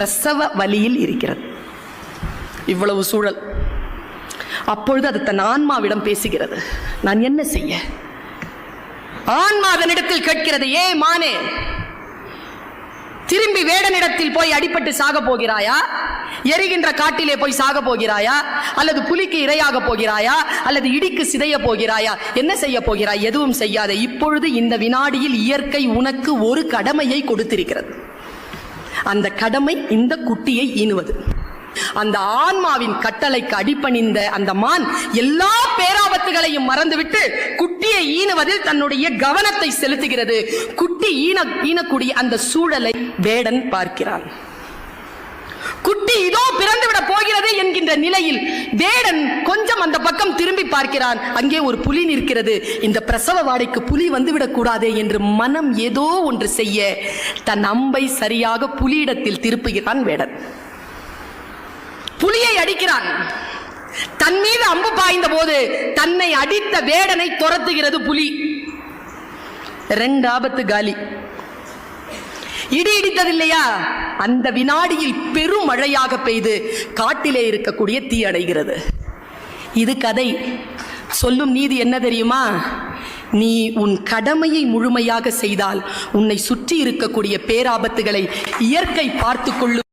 பிரசவ வலியில் இருக்கிறது. இவ்வளவு சூழல். அப்பொழுது அது தன் ஆன்மாவிடம் பேசுகிறது. நான் என்ன செய்ய? ஆன்மா அதனிடத்தில் கேட்கிறது ஏ மானே திரும்பி வேடனிடத்தில் போய் அடிபட்டு சாக போகிறாயா? எரிகின்ற காட்டிலே போய் சாக போகிறாயா? அல்லது புலிக்கு இரையாக போகிறாயா? அல்லது இடிக்கு சிதைய போகிறாயா? என்ன செய்ய போகிறாய்? எதுவும் செய்யாத. இப்பொழுது இந்த வினாடியில் இயற்கை உனக்கு ஒரு கடமையை கொடுத்திருக்கிறது. அந்த கடமை இந்த குட்டியை ஈனுவது. அந்த ஆன்மாவின் கட்டளைக்கு அடிபணிந்த அந்த மான் எல்லா பேராபத்துகளையும் மறந்துவிட்டு குட்டியை ஈனுவதில் தன்னுடைய கவனத்தை செலுத்துகிறது. குட்டி ஈன ஈனக்கூடிய அந்த சூழலை வேடன் பார்க்கிறான். குட்டி இதோ பிறந்துவிட போகிறது என்கின்ற நிலையில் வேடன் கொஞ்சம் அந்த பக்கம் திரும்பி பார்க்கிறான். அங்கே ஒரு புலி நிற்கிறது. இந்த பிரசவ வாடைக்கு புலி வந்துவிடக் கூடாதே என்று மனம் ஏதோ ஒன்று செய்ய தன் அம்பை சரியாக புலியிடத்தில் திருப்புகிறான் வேடன். புலியை அடிக்கிறான். தன் மீது அம்பு பாய்ந்த போது தன்னை அடித்த வேடனை துரத்துகிறது புலி. ரெண்டு ஆபத்து காலி. இடி இடித்ததில்லையா? அந்த வினாடியில் பெரும் மழையாக பெய்து காட்டிலே இருக்கக்கூடிய தீ அடைகிறது. இது கதை. சொல்லும் நீதி என்ன தெரியுமா? நீ உன் கடமையை முழுமையாக செய்தால் உன்னை சுற்றி இருக்கக்கூடிய பேராபத்துகளை இயற்கை பார்த்து கொள்ளும்